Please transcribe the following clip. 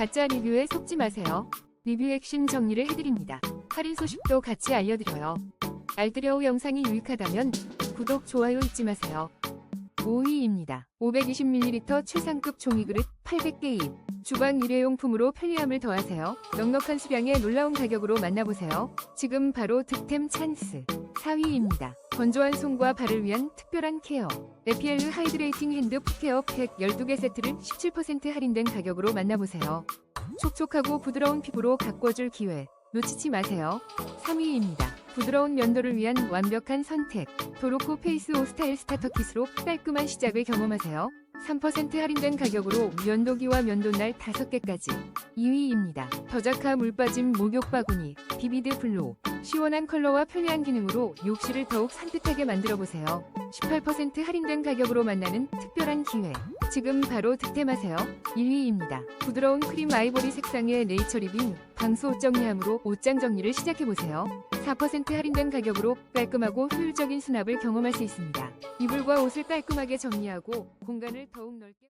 가짜 리뷰에 속지 마세요. 리뷰 핵심 정리를 해드립니다. 할인 소식도 같이 알려드려요. 알뜰여우 영상이 유익하다면 구독, 좋아요 잊지 마세요. 5위입니다. 520ml 최상급 종이그릇 800개 입. 주방 일회용품으로 편리함을 더하세요. 넉넉한 수량에 놀라운 가격으로 만나보세요. 지금 바로 득템 찬스. 4위입니다. 건조한 손과 발을 위한 특별한 케어. 에피엘르 하이드레이팅 핸드 풋케어 팩 12개 세트를 17% 할인된 가격으로 만나보세요. 촉촉하고 부드러운 피부로 가꿔줄 기회. 놓치지 마세요. 3위입니다. 부드러운 면도를 위한 완벽한 선택. 도로코 페이스 오 스타일 스타터 킷으로 깔끔한 시작을 경험하세요. 3% 할인된 가격으로 면도기와 면도날 5개까지. 2위입니다. 더자카 물빠짐 목욕 바구니 비비드 블로. 시원한 컬러와 편리한 기능으로 욕실을 더욱 산뜻하게 만들어 보세요. 18% 할인된 가격으로 만나는 특별한 기회. 지금 바로 득템하세요. 1위입니다. 부드러운 크림 아이보리 색상의 네이처 리빙 방수 옷 정리함으로 옷장 정리를 시작해 보세요. 4% 할인된 가격으로 깔끔하고 효율적인 수납을 경험할 수 있습니다. 이불과 옷을 깔끔하게 정리하고 공간을 더욱 넓게